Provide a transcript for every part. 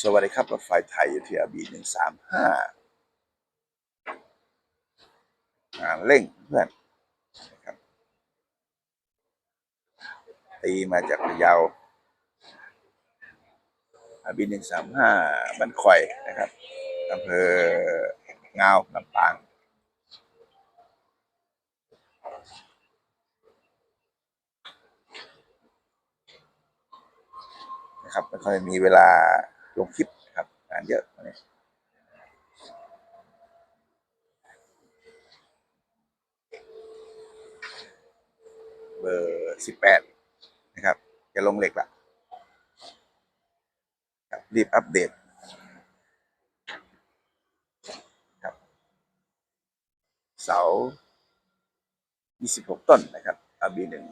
สวัสดีครับรถไฟไทยอยู่ที่อาบีหนึ่งสามห้างานเร่งเพื่อนนะครับตีมาจากพะเยาอาบีหนึ่งสามห้าบ้านคอยนะครับอำเภองาวลำปางนะครับไม่ค่อยมีเวลา ลงคลิปครับงานเยอะนี้เบอร์สิบแปดนะครับจะลงเหล็กละครับรีบอัปเดตครับเสายี่สิบหกต้นนะครับอาบีหนึ่ง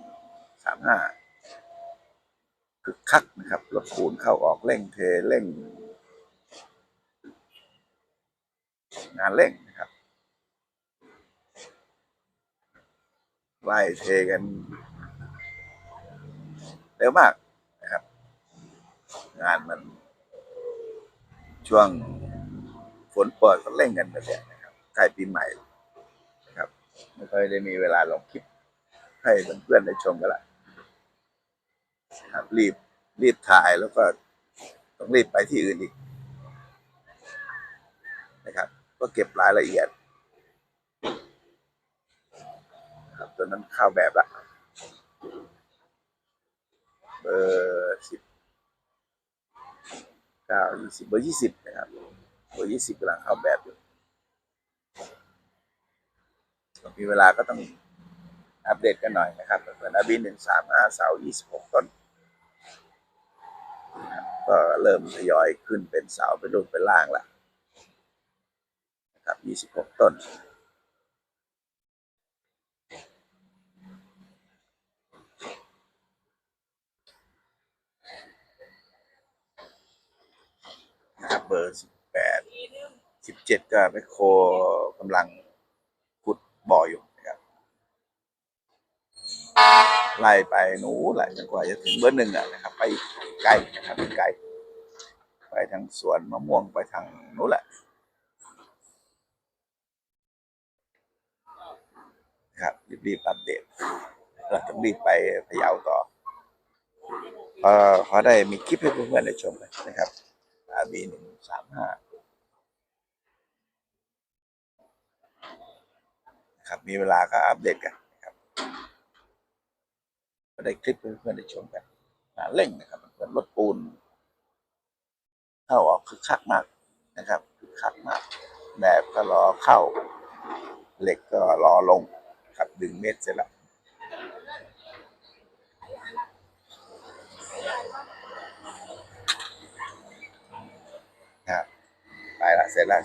สามห้า คึกคักนะครับรถปูนเข้าออกเร่งเทเร่ง งานเร่งนะครับไล่เทกันเร็วมากนะครับ งานมัน ช่วงฝนเปิดก็เร่งกันแบบนี้นะครับใกล้ปีใหม่นะครับ ไม่ค่อยได้มีเวลาลงคลิปให้เพื่อนๆได้ชมกันละ ครับ รีบรีบถ่ายแล้วก็ต้องรีบไปที่อื่นอีกนะครับ ก็เก็บรายละเอียด ครับตัวนั้นเข้าแบบละเบอร์สิบเก้ายี่สิบเบอร์ยี่สิบนะครับเบอร์ยี่สิบกำลังเข้าแบบอยู่มีเวลาก็ต้องอัปเดตกันหน่อยนะครับเหมือนอาบินหนึ่งสามห้าเสายี่สิบหกต้น ก็เริ่มทยอยขึ้นเป็นเสาเป็นรูปเป็นล่างแล้วนะครับ 26 ต้น นะครับเบอร์ 18 17 ก็ไปโคกำลังขุดบ่ออยู่ ไล่ไปหนูไล่จนกว่าจะถึงเบอร์หนึ่งอะนะครับ ไปไกลนะครับไปไกลไปทางสวนมะม่วงไปทางนู้นแหละครับรีบๆอัปเดตเราต้องรีบไปพะเยาต่อเอ่อขอได้มีคลิปให้เพื่อนๆได้ชมนะครับอาบีหนึ่งสามห้าครับมีเวลาก็อัปเดตกัน ได้คลิปให้เพื่อนๆได้ชมกันงานเร่งนะครับเพื่อนรถปูนเข้าออกคึกคักมากนะครับคึกคักมากแบบก็รอเข้า เหล็กก็รอลงครับดึงเม็ดเสร็จแล้วนะครับไปละเสร็จแล้ว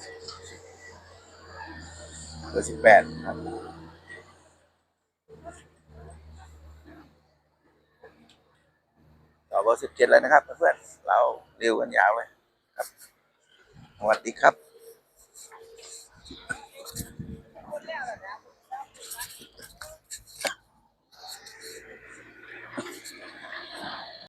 เบอร์สิบแปดครับ บอสิบเจ็ดเลยนะครับเพื่อนเราเร็วกันยาวเลยครับสวัสดีครับ